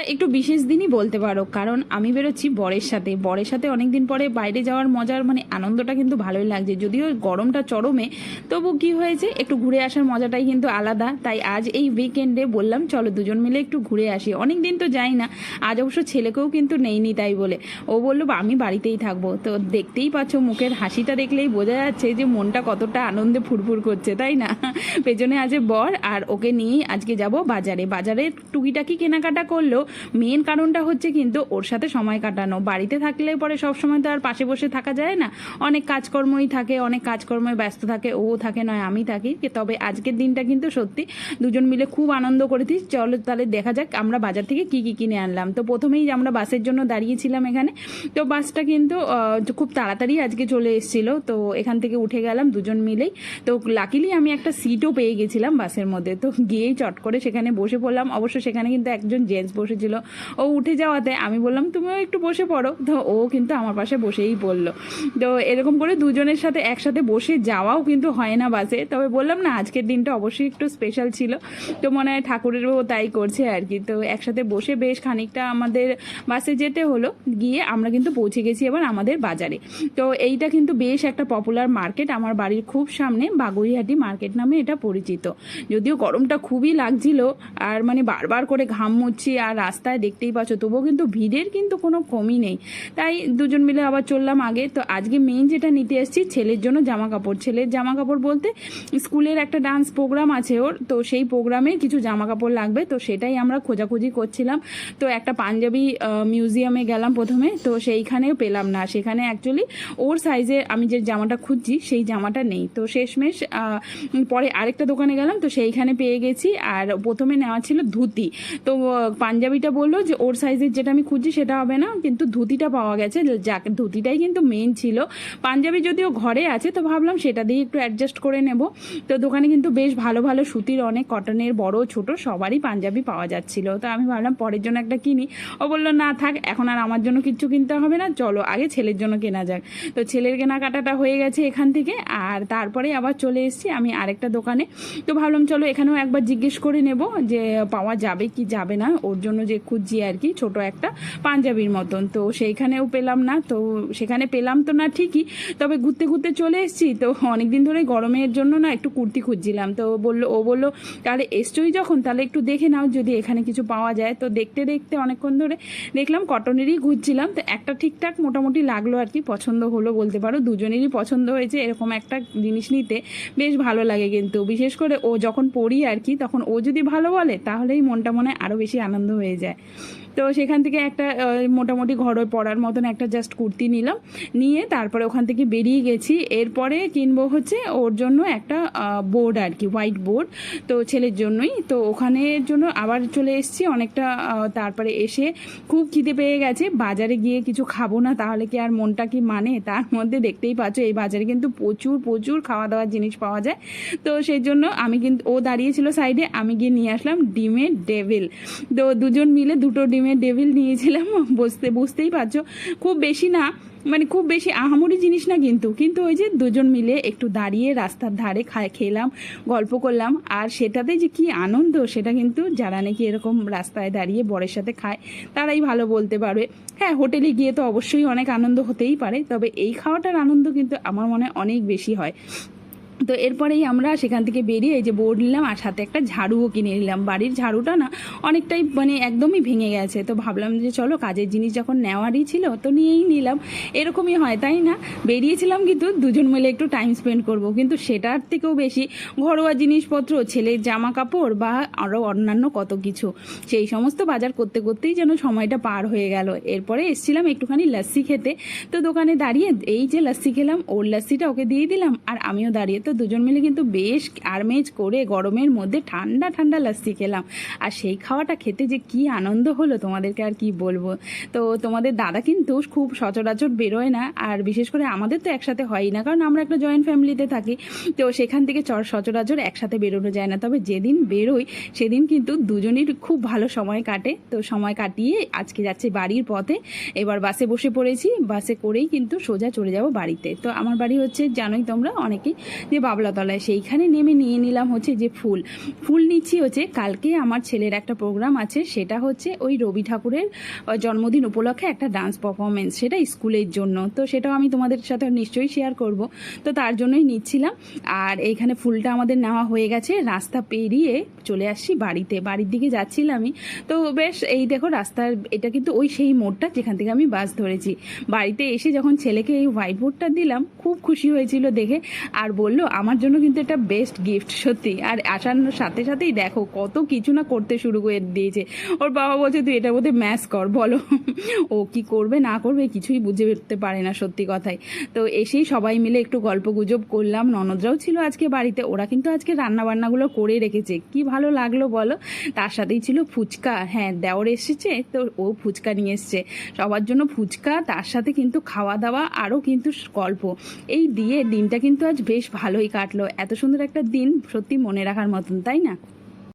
একটু বিশেষ দিনই বলতে পারো কারণ আমি বেরোচ্ছি বরের সাথে। বরের সাথে অনেক দিন পরে বাইরে যাওয়ার মজার মানে আনন্দটা কিন্তু ভালোই লাগছে। যদিও গরমটা চরমে তবু কি হয়েছে একটু ঘুরে আসার মজাটাই কিন্তু আলাদা। তাই আজ এই উইকেন্ডে বললাম চলো দুজন মিলে একটু ঘুরে আসি। অনেক দিন তো যাই না আজ অবশ্য ছেলেকেও কিন্তু নেইনি তাই বলে। ও বলল "বা, আমি বাড়িতেই থাকব। তো দেখতেই পাচ্ছ মুখের হাসিটা দেখলেই বোঝা যাচ্ছে যে মনটা কতটা আনন্দে ফুরফুর করছে তাই না? পেছনে আছে বর আর ওকে নিয়েই আজকে যাব বাজারে। বাজারে টুকিটাকি কেনাকাটা করল মেন কারণটা হচ্ছে কিন্তু ওর সাথে সময় কাটানো। বাড়িতে থাকলে পরে সব সময় তো আর পাশে বসে থাকা যায় না। অনেক কাজকর্মই থাকে, অনেক কাজকর্মে ব্যস্ত থাকে, ও থাকে নয়, আমি থাকি। তবে আজকের দিনটা কিন্তু সত্যি দুজন মিলে খুব আনন্দ করেছি। চলো তাহলে দেখা যাক আমরা বাজার থেকে কি কি কিনে আনলাম। তো প্রথমেই আমরা বাসের জন্য দাঁড়িয়েছিলাম এখানে। তো বাসটা কিন্তু খুব তাড়াতাড়ি আজকে চলে এসেছিল। তো এখান থেকে উঠে গেলাম দুজন মিলেই। তো লাকিলি আমি একটা সিটও পেয়ে গেছিলাম বাসের মধ্যে। তো গিয়েই চট করে সেখানে বসে পড়লাম। অবশ্য সেখানে কিন্তু একজন জেন্টস বসেছিল ও উঠে যাওয়াতে আমি বললাম, তুমিও একটু বসে পড়ো। তো ও কিন্তু আমার পাশে বসেই পড়ল। তো এরকম করে দুজনের সাথে একসাথে বসে যাওয়াও কিন্তু হয় না বাসে। তবে বললাম না, আজকের দিনটা অবশ্যই একটু স্পেশাল ছিল। তো মনে হয় ঠাকুরেরও তাই করছে আর কি। তো একসাথে বসে বেশ খানিকটা আমাদের বাসে যেতে হলো। গিয়ে আমরা কিন্তু পৌঁছে গেছি এবার আমাদের বাজারে। তো এইটা কিন্তু বেশ একটা পপুলার মার্কেট আমার বাড়ির খুব সামনে, বাগুইহাটি মার্কেট নামে এটা পরিচিত। যদিও গরমটা খুবই লাগছিল, আর মানে বারবার করে ঘাম মুচ্ছি, আর রাস্তায় দেখতেই পাচ্ছ তবুও কিন্তু ভিড়ের কিন্তু কোনো কমই নেই। তাই দুজন মিলে আবার চললাম আগে। তো আজকে মেইন যেটা নিতে এসেছি ছেলের জন্য জামা কাপড় ছেলের জামা কাপড় বলতে স্কুলের একটা ডান্স প্রোগ্রাম আছে ওর। তো সেই প্রোগ্রামে কিছু জামা কাপড় লাগবে। তো সেটাই আমরা খোঁজাখুঁজি করছিলাম। তো একটা পাঞ্জাবি মিউজিয়ামে গেলাম প্রথমে। তো সেইখানেও পেলাম না। সেখানে অ্যাকচুয়ালি ওর সাইজে আমি যে জামাটা খুঁজছি সেই জামাটা নেই। তো শেষমেশ পরে আরেকটা দোকানে গেলাম। তো সেইখানে পেয়ে গেছি। আর প্রথমে নেওয়া ছিল ধুতি। তো আহ, পাঞ্জাবিটা বলল যে, ওর সাইজের যেটা আমি খুঁজছি সেটা হবে না, কিন্তু ধুতিটা পাওয়া গেছে। যাক, ধুতিটাই কিন্তু মেন ছিল। পাঞ্জাবি যদিও ঘরে আছে, তো ভাবলাম সেটা দিয়ে একটু অ্যাডজাস্ট করে নেব। তো দোকানে কিন্তু বেশ ভালো ভালো সুতির অনেক কটনের বড়, ছোট সবারই পাঞ্জাবি পাওয়া যাচ্ছিল। তো আমি ভাবলাম পরের জন্য একটা কিনি। ও বলল, না থাক, এখন আর আমার জন্য কিচ্ছু কিনতে হবে না, চলো আগে ছেলের জন্য কেনা যাক। তো ছেলের কেনাকাটাটা হয়ে গেছে এখান থেকে। আর তারপরে আবার চলে এসেছি আমি আরেকটা দোকানে। তো ভাবলাম, চলো এখানেও একবার জিজ্ঞেস করে নেব যে, পাওয়া যাবে কি যাবে না? ওর জন্য যে খুঁজছি আর কি, ছোট একটা পাঞ্জাবির মতন। তো সেইখানেও পেলাম না, তো সেখানে পেলাম তো না ঠিকই, তবে ঘুরতে ঘুরতে চলে এসেছি। তো অনেকদিন ধরে গরমের জন্য না একটু কুর্তি খুঁজছিলাম। তো বলল, ও বলল তাহলে এসছই যখন, তাহলে একটু দেখে নাও যদি এখানে কিছু পাওয়া যায়। তো দেখতে দেখতে অনেকক্ষণ ধরে দেখলাম কটনেরই ঘুরছিলাম। তো একটা ঠিকঠাক মোটামুটি লাগল আর কি, পছন্দ হলো বলতে পারো, দুজনেরই পছন্দ হয়েছে এরকম একটা জিনিস নিতে, বেশ ভালো লাগে কিন্তু। বিশেষ করে ও যখন পড়ি আর কি, তখন ও যদি ভালো বলে, তাহলেই মনটা মনে আরও বেশি আনন্দ হয়ে যায়। তো সেখান থেকে একটা মোটামুটি ঘরে পরার মতন একটা জাস্ট কুর্তি নিলাম। নিয়ে তারপরে ওখান থেকে বেরিয়ে গেছি। এরপরে কিনবো হচ্ছে ওর জন্য একটা বোর্ড আর কি হোয়াইট বোর্ড তো ছেলের জন্যই। তো ওখানের জন্য আবার চলে এসেছি অনেকটা তারপরে এসে খুব খিদে পেয়ে গেছে। বাজারে গিয়ে কিছু খাব না, তাহলে কি আর মনটা কি মানে? তার মধ্যে দেখতেই পাচ্ছ, এই বাজারে কিন্তু প্রচুর প্রচুর খাওয়া দাওয়ার জিনিস পাওয়া যায়। তো সেই জন্য আমি কিন্তু, ও দাঁড়িয়েছিল সাইডে আমি গিয়ে নিয়ে আসলাম ডিমের ডেভিল তো দুজন মিলে দুটো ডিমের ডেভিল নিয়েছিলাম বুঝতে বুঝতেই পারছ? খুব বেশি না মানে খুব বেশি আহামরি জিনিস না কিন্তু কিন্তু ওই যে দুজন মিলে একটু দাঁড়িয়ে রাস্তার ধারে খায়, খেলাম, গল্প করলাম, আর সেটাতে যে কি আনন্দ, সেটা কিন্তু যারা নাকি এরকম রাস্তায় দাঁড়িয়ে বরের সাথে খায়, তারাই ভালো বলতে পারবে। হ্যাঁ হোটেলে গিয়ে তো অবশ্যই অনেক আনন্দ হতেই পারে, তবে এই খাওয়াটার আনন্দ কিন্তু আমার মনে অনেক বেশি হয়। তো এরপরেই আমরা সেখান থেকে বেরিয়ে এই যে বোর্ড নিলাম আর সাথে একটা ঝাড়ুও কিনে নিলাম। বাড়ির ঝাড়ুটা না অনেকটাই মানে একদমই ভেঙে গেছে। তো ভাবলাম যে চলো কাজের জিনিস যখন নেওয়ারই ছিল তো নিয়েই নিলাম। এরকমই হয়, তাই না? বেরিয়েছিলাম কিন্তু দুজন মিলে একটু টাইম স্পেন্ড করব। কিন্তু সেটার থেকেও বেশি ঘরোয়া জিনিসপত্র, ছেলের জামা কাপড় বা আরও অন্যান্য কত কিছু। সেই সমস্ত বাজার করতে করতেই যেন সময়টা পার হয়ে গেল। এরপরে এসছিলাম একটুখানি লাস্সি খেতে। তো দোকানে দাঁড়িয়ে এই যে লাস্সি খেলাম, ওর লাস্সিটা ওকে দিয়ে দিলাম আর আমিও দাঁড়িয়ে। তো দুজন মিলে কিন্তু বেশ আরমেজ করে গরমের মধ্যে ঠান্ডা ঠান্ডা লাস্সি খেলাম। আর সেই খাওয়াটা খেতে যে কি আনন্দ হলো তোমাদেরকে আর কি বলব? তো তোমাদের দাদা কিন্তু খুব সচরাচর বেরোয় না, আর বিশেষ করে আমাদের তো একসাথে হয়ই না, কারণ আমরা একটা জয়েন্ট ফ্যামিলিতে থাকি। তো সেখান থেকে চর সচরাচর একসাথে বেরোনো যায় না। তবে যেদিন বেরোই, সেদিন কিন্তু দুজনের খুব ভালো সময় কাটে। তো সময় কাটিয়ে আজকে যাচ্ছে বাড়ির পথে। এবার বাসে বসে পড়েছি। বাসে করেই কিন্তু সোজা চলে যাব বাড়িতে। তো আমার বাড়ি হচ্ছে, জানোই তোমরা, অনেকেই দিয়ে বাবলাতলায়। সেইখানে নেমে নিয়ে নিলাম হচ্ছে যে ফুল। ফুল নিচ্ছি হচ্ছে, কালকে আমার ছেলের একটা প্রোগ্রাম আছে, সেটা হচ্ছে ওই রবি ঠাকুরের জন্মদিন উপলক্ষে একটা ডান্স পারফরমেন্স সেটা স্কুলের জন্য। তো সেটাও আমি তোমাদের সাথে নিশ্চয়ই শেয়ার করব। তো তার জন্যই নিচ্ছিলাম। আর এইখানে ফুলটা আমাদের নেওয়া হয়ে গেছে, রাস্তা পেরিয়ে চলে আসছি বাড়িতে। বাড়ির দিকে যাচ্ছিলামই তো বেশ, এই দেখো রাস্তার, এটা কিন্তু ওই সেই মোড়টা যেখান থেকে আমি বাস ধরেছি। বাড়িতে এসে যখন ছেলেকে এই হোয়াইট বোর্ডটা দিলাম, খুব খুশি হয়েছিল দেখে। আর বলল আমার জন্য কিন্তু এটা বেস্ট গিফট সত্যি। আর আসার সাথে সাথেই দেখো, কত কিছু না করতে শুরু করে দিয়েছে। ওর বাবা বলছে, তুই এটার মধ্যে ম্যাচ কর, বলো। ও কি করবে, না করবে, কিছুই বুঝে উঠতে পারে না সত্যি কথাই তো এসেই সবাই মিলে একটু গল্প গুজব করলাম। ননদরাও ছিল আজকে বাড়িতে, ওরা কিন্তু আজকে রান্না বান্নাগুলো করে রেখেছে। কি ভালো লাগল বলো? তার সাথেই ছিল ফুচকা। হ্যাঁ দেওর এসেছে, তো ও ফুচকা নিয়ে এসছে। সবার জন্য ফুচকা, তার সাথে কিন্তু খাওয়া দাওয়া, আরও কিন্তু গল্প। এই দিয়ে দিনটা কিন্তু আজ বেশ ভালোই কাটলো। এত সুন্দর একটা দিন সত্যি মনে রাখার মতন তাই না?